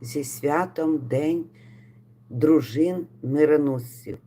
зі святом День дружин мироносців.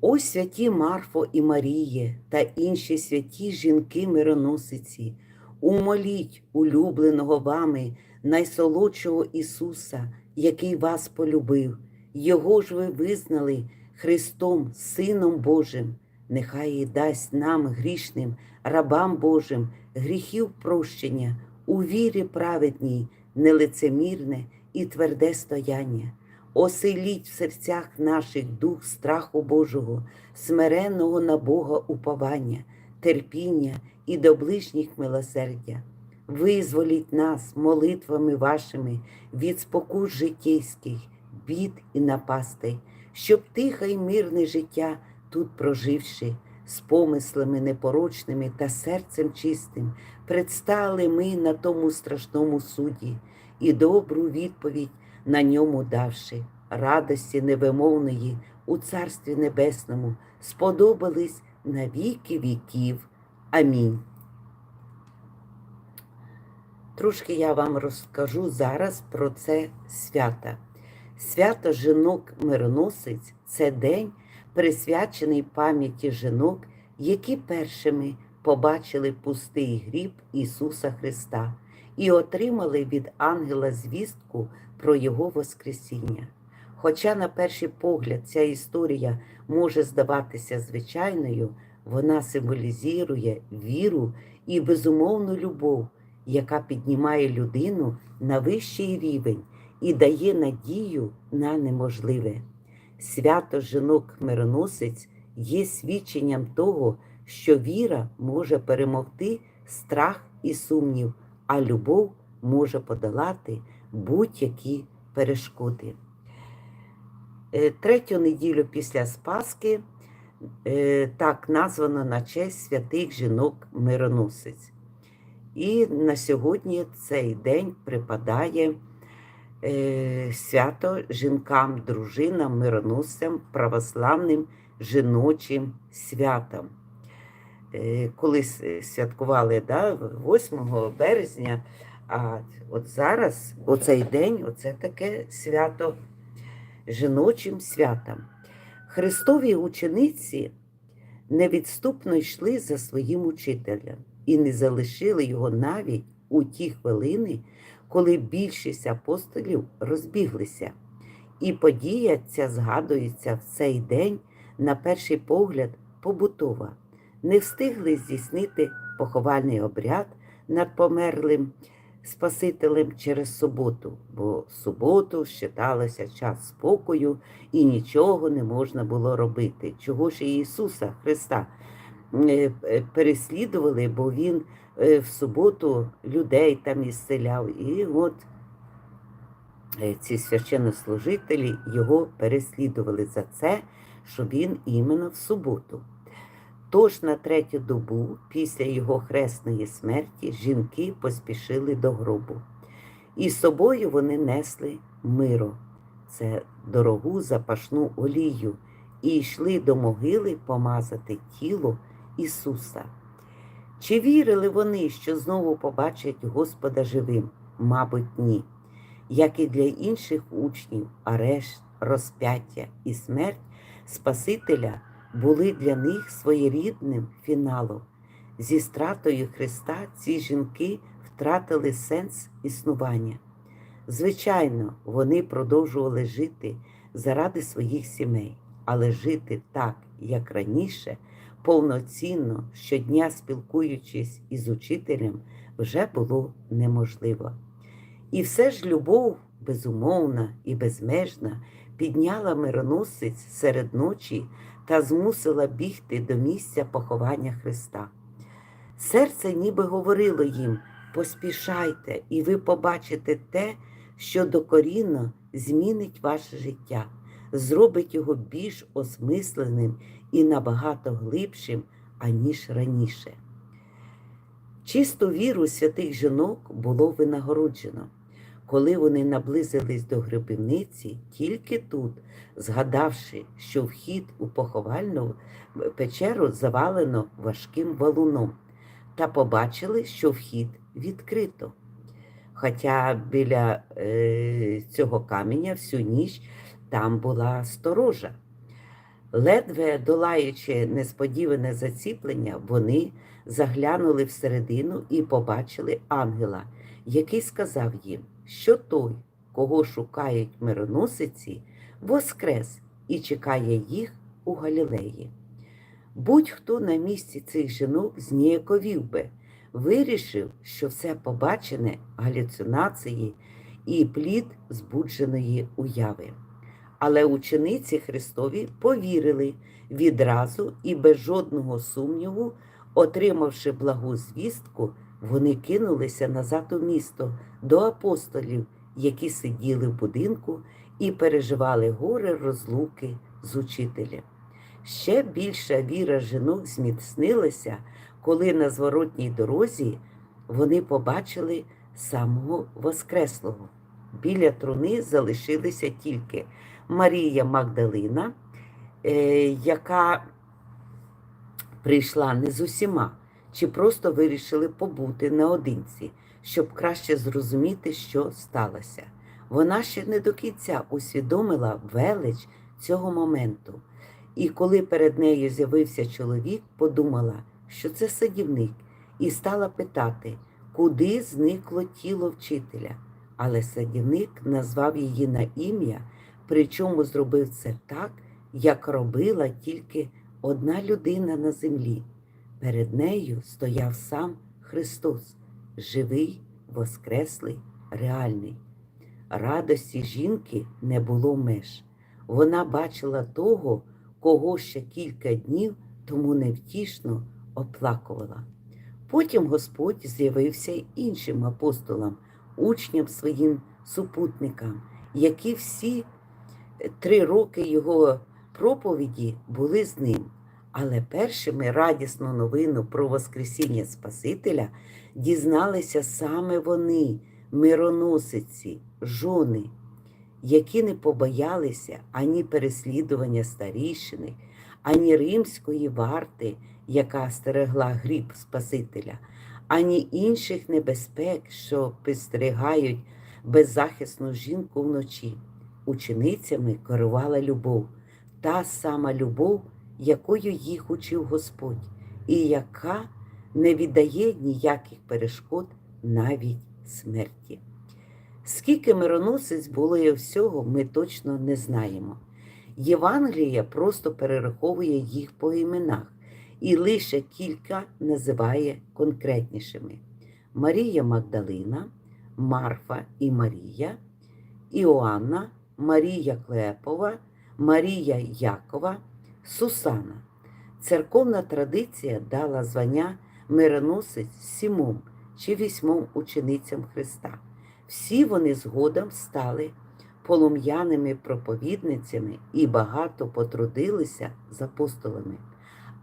Ось святі Марфо і Маріє та інші святі жінки мироносиці, умоліть улюбленого вами найсолодшого Ісуса, який вас полюбив, Його ж ви визнали Христом, Сином Божим. Нехай дасть нам, грішним, рабам Божим, гріхів прощення, у вірі праведній, нелицемірне і тверде стояння. Оселіть в серцях наших дух страху Божого, смиренного на Бога уповання, терпіння і до ближніх милосердя. Визволіть нас молитвами вашими від спокус життєйських, бід і напастей, щоб тихе й мирне життя тут проживши, з помислами непорочними та серцем чистим, предстали ми на тому страшному суді і добру відповідь на ньому давши, радості невимовної у Царстві Небесному, сподобались на віки віків. Амінь. Трошки я вам розкажу зараз про це. Свято жінок мироносець це день, присвячений пам'яті жінок, які першими побачили пустий гріб Ісуса Христа і отримали від ангела звістку про Його Воскресіння. Хоча, на перший погляд, ця історія може здаватися звичайною, вона символізує віру і безумовну любов, яка піднімає людину на вищий рівень і дає надію на неможливе. Свято жінок мироносець є свідченням того, що віра може перемогти страх і сумнів, а любов може подолати будь-які перешкоди. Е, Третю неділю після Спаски е, так названо на честь святих жінок мироносець. І на сьогодні цей день припадає свято жінкам, дружинам, мироносцям, православним жіночим святам. Е, Коли святкували да, 8 березня, а от зараз, оцей день, оце таке свято жіночим святам. Христові учениці невідступно йшли за своїм учителем і не залишили його навіть у ті хвилини, коли більшість апостолів розбіглися. І подія ця згадується в цей день, на перший погляд, побутова. Не встигли здійснити поховальний обряд над померлим Спасителем через суботу, бо суботу вважалося час спокою і нічого не можна було робити. Чого ж Ісуса Христа переслідували, бо Він е, в суботу людей там ісцеляв. І от ці священнослужителі його переслідували за це, що він іменно в суботу. Тож на третю добу після його хресної смерті жінки поспішили до гробу. І з собою вони несли миро, це дорогу запашну олію, і йшли до могили помазати тіло Ісуса. Чи вірили вони, що знову побачать Господа живим? Мабуть, ні. Як і для інших учнів, арешт, розп'яття і смерть Спасителя були для них своєрідним фіналом. Зі стратою Христа ці жінки втратили сенс існування. Звичайно, вони продовжували жити заради своїх сімей, але жити так, як раніше, повноцінно, щодня спілкуючись із учителем, вже було неможливо. І все ж любов, безумовна і безмежна, підняла мироносець серед ночі та змусила бігти до місця поховання Христа. Серце ніби говорило їм поспішайте, і ви побачите те, що докорінно змінить ваше життя, зробить його більш осмисленим і набагато глибшим, аніж раніше. Чисту віру святих жінок було винагороджено. Коли вони наблизились до гребівниці, тільки тут, згадавши, що вхід у поховальну печеру завалено важким валуном, та побачили, що вхід відкрито. Хоча біля е, цього каменя всю ніч там була сторожа. Ледве долаючи несподіване заціплення, вони заглянули всередину і побачили ангела, який сказав їм, що той, кого шукають мироносиці, воскрес і чекає їх у Галілеї. Будь-хто на місці цих жінок зніяковів би, вирішив, що все побачене галюцинації і плід збудженої уяви. Але учениці Христові повірили відразу і без жодного сумніву, отримавши благу звістку, вони кинулися назад у місто до апостолів, які сиділи в будинку і переживали горе розлуки з учителем. Ще більша віра жінок зміцнилася, коли на зворотній дорозі вони побачили самого Воскреслого. Біля труни залишилися тільки Марія Магдалина, е, яка прийшла не з усіма, чи просто вирішили побути наодинці, щоб краще зрозуміти, що сталося. Вона ще не до кінця усвідомила велич цього моменту. І коли перед нею з'явився чоловік, подумала, що це садівник, і стала питати, куди зникло тіло вчителя. Але садівник назвав її на ім'я, причому зробив це так, як робила тільки одна людина на землі. Перед нею стояв сам Христос, живий, воскреслий, реальний. Радості жінки не було меж. Вона бачила того, кого ще кілька днів тому невтішно оплакувала. Потім Господь з'явився й іншим апостолам, учням своїм супутникам, які всі три роки його проповіді були з ним. Але першими радісну новину про Воскресіння Спасителя дізналися саме вони, мироносиці, жони, які не побоялися ані переслідування старішини, ані римської варти, яка стерегла гріб Спасителя, ані інших небезпек, що підстерігають беззахисну жінку вночі. Ученицями керувала любов, та сама любов, якою їх учив Господь, і яка не віддає ніяких перешкод навіть смерті. Скільки мироносець було і всього, ми точно не знаємо. Євангелія просто перераховує їх по іменах і лише кілька називає конкретнішими: Марія Магдалина, Марфа і Марія, Іоанна, Марія Клепова, Марія Якова, Сусана. Церковна традиція дала звання мироносець сімом чи вісьмом ученицям Христа. Всі вони згодом стали полум'яними проповідницями і багато потрудилися з апостолами.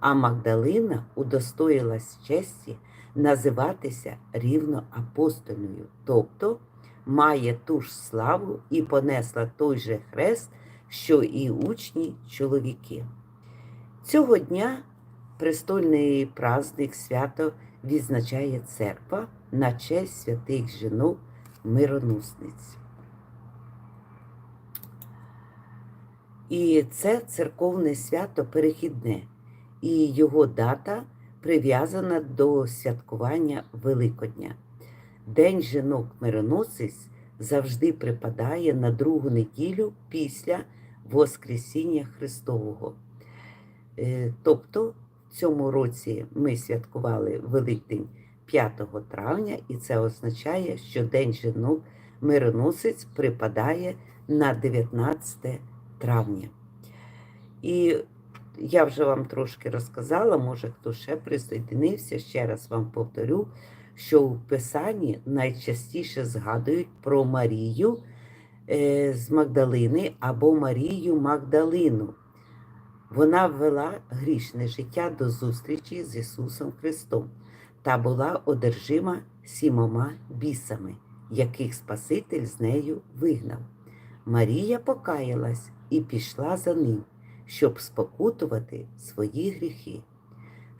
А Магдалина удостоїлась честі називатися рівно апостольною, тобто має ту ж славу і понесла той же хрест, що і учні чоловіки. Цього дня престольний праздник свято відзначає церква на честь святих жінок мироносниць. І це церковне свято перехідне, і його дата прив'язана до святкування Великодня. День жінок мироносець завжди припадає на другу неділю після Воскресіння Христового. Е, Тобто в цьому році ми святкували Великдень 5 травня, і це означає, що День жінок мироносець припадає на 19 травня. І я вже вам трошки розказала, може хто ще присоединився, ще раз вам повторю, що в Писанні найчастіше згадують про Марію е, з Магдалини або Марію Магдалину. Вона ввела грішне життя до зустрічі з Ісусом Христом та була одержима сімома бісами, яких Спаситель з нею вигнав. Марія покаялась і пішла за ним, щоб спокутувати свої гріхи.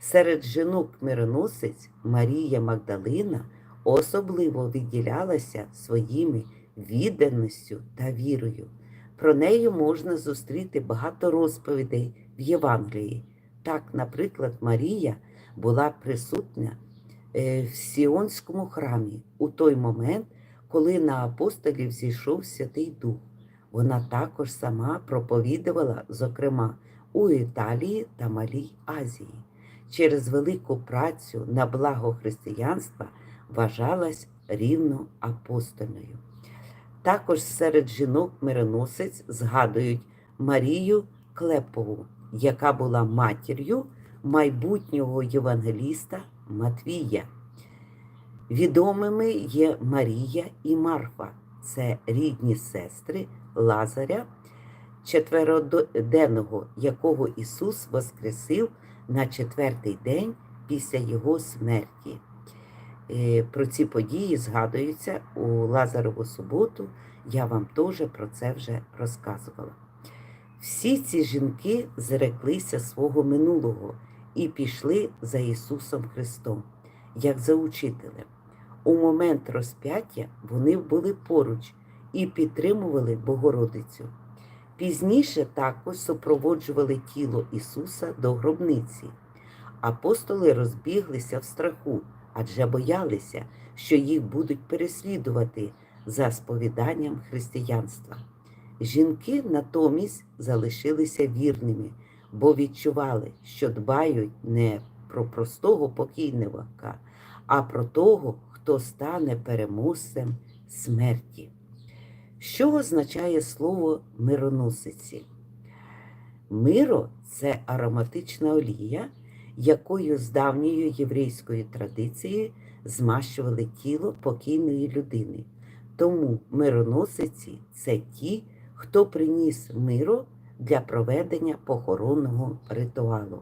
Серед жінок мироносець Марія Магдалина особливо виділялася своїми відданістю та вірою. Про неї можна зустріти багато розповідей в Євангелії. Так, наприклад, Марія була присутня е, в Сіонському храмі у той момент, коли на апостолів зійшов Святий Дух. Вона також сама проповідувала, зокрема, у Італії та Малій Азії. Через велику працю на благо християнства вважалась рівно апостольною. Також серед жінок мироносець згадують Марію Клепову, яка була матір'ю майбутнього євангеліста Матвія. Відомими є Марія і Марфа, це рідні сестри Лазаря, четвероденного, якого Ісус воскресив на четвертий день після Його смерті. Е, Про ці події згадуються у Лазарову суботу. Я вам теж про це вже розказувала. Всі ці жінки зреклися свого минулого і пішли за Ісусом Христом, як за учителем. У момент розп'яття вони були поруч і підтримували Богородицю. Пізніше також супроводжували тіло Ісуса до гробниці. Апостоли розбіглися в страху, адже боялися, що їх будуть переслідувати за сповіданням християнства. Жінки натомість залишилися вірними, бо відчували, що дбають не про простого покійника, а про того, хто стане переможцем смерті. Що означає слово мироносиці? Миро це ароматична олія, якою з давньої єврейської традиції змащували тіло покійної людини. Тому мироносиці це ті, хто приніс миро для проведення похоронного ритуалу.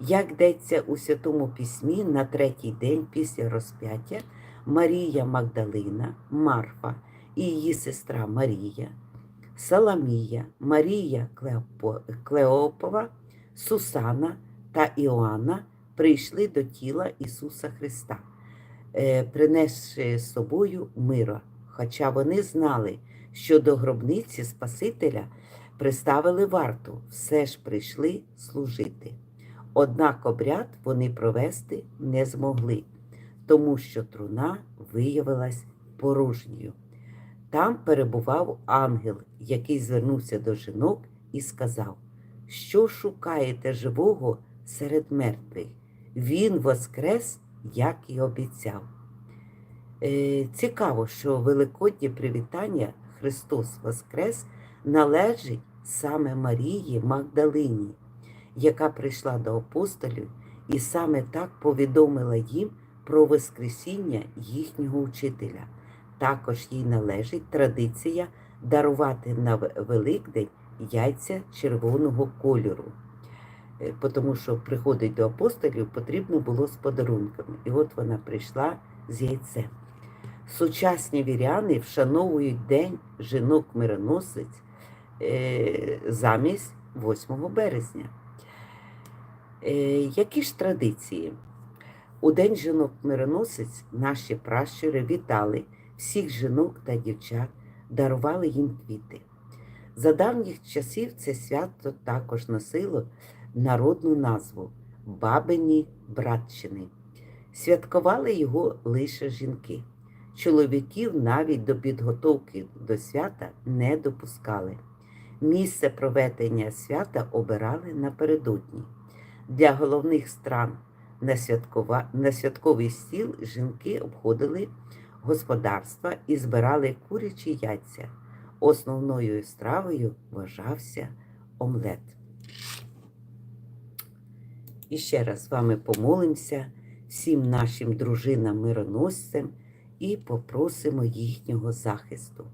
Як йдеться у Святому Письмі на третій день після розп'яття Марія Магдалина, Марфа і її сестра Марія, Саламія, Марія Клеопова, Сусана та Іоанна прийшли до тіла Ісуса Христа, е, принесши з собою миро, хоча вони знали, що до гробниці Спасителя приставили варту, все ж прийшли служити. Однак обряд вони провести не змогли, тому що труна виявилась порожньою. Там перебував ангел, який звернувся до жінок і сказав, що шукаєте живого серед мертвих? Він воскрес, як і обіцяв. Е, цікаво, що великоднє привітання Христос Воскрес належить саме Марії Магдалині, яка прийшла до апостолів і саме так повідомила їм про Воскресіння їхнього учителя. Також їй належить традиція дарувати на Великдень яйця червоного кольору. Е, Тому що приходить до апостолів потрібно було з подарунками. І от вона прийшла з яйцем. Сучасні віряни вшановують День жінок-мироносиць е, замість 8 березня. Е, які ж традиції? У День жінок-мироносиць наші пращури вітали всіх жінок та дівчат, дарували їм квіти. За давніх часів це свято також носило народну назву Бабині Братчини. Святкували його лише жінки. Чоловіків навіть до підготовки до свята не допускали. Місце проведення свята обирали напередодні. Для головних стран на, святкова... на святковий стіл жінки обходили господарства і збирали курячі яйця. Основною стравою вважався омлет. І ще раз з вами помолимося всім нашим дружинам-мироносцям і попросимо їхнього захисту.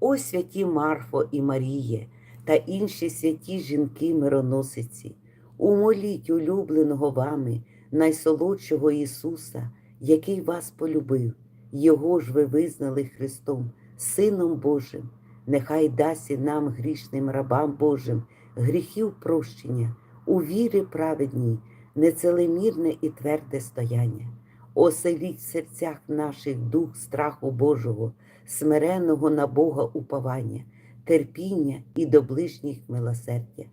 О святі Марфо і Маріє та інші святі жінки-мироносиці, умоліть улюбленого вами найсолодшого Ісуса, який вас полюбив, Його ж ви визнали Христом, Сином Божим. Нехай дасть і нам, грішним рабам Божим, гріхів прощення, у вірі праведній, нецелемірне і тверде стояння. оселіть в серцях наших дух страху Божого, смиреного на Бога уповання, терпіння і до ближніх милосердя.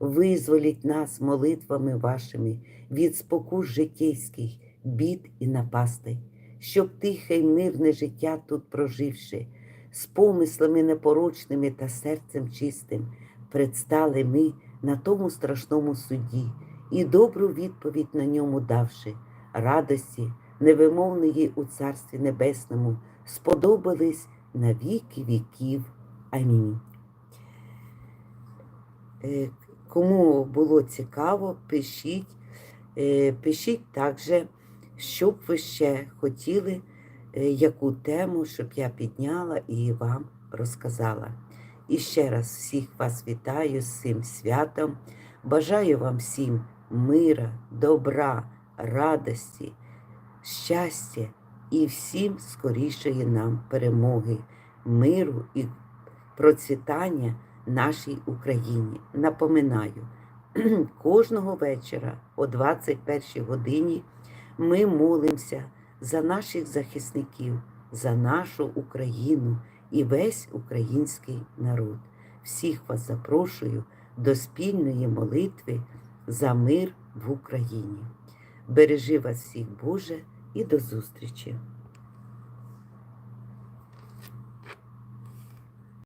Визволіть нас молитвами вашими від спокус життєйських, бід і напастей, щоб тихе й мирне життя тут проживши, з помислами непорочними та серцем чистим, предстали ми на тому страшному суді і добру відповідь на ньому давши, радості, невимовної у Царстві Небесному, сподобались на віки віків. Амінь. Е, Кому було цікаво, пишіть. Е, Пишіть також, що б ви ще хотіли, е, яку тему, щоб я підняла і вам розказала. І ще раз всіх вас вітаю з цим святом. Бажаю вам всім мира, добра, радості, щастя і всім скорішої нам перемоги, миру і процвітання нашій Україні. Напоминаю, кожного вечора о 21 годині ми молимося за наших захисників, за нашу Україну і весь український народ. Всіх вас запрошую до спільної молитви за мир в Україні. Бережи вас всіх, Боже, і до зустрічі!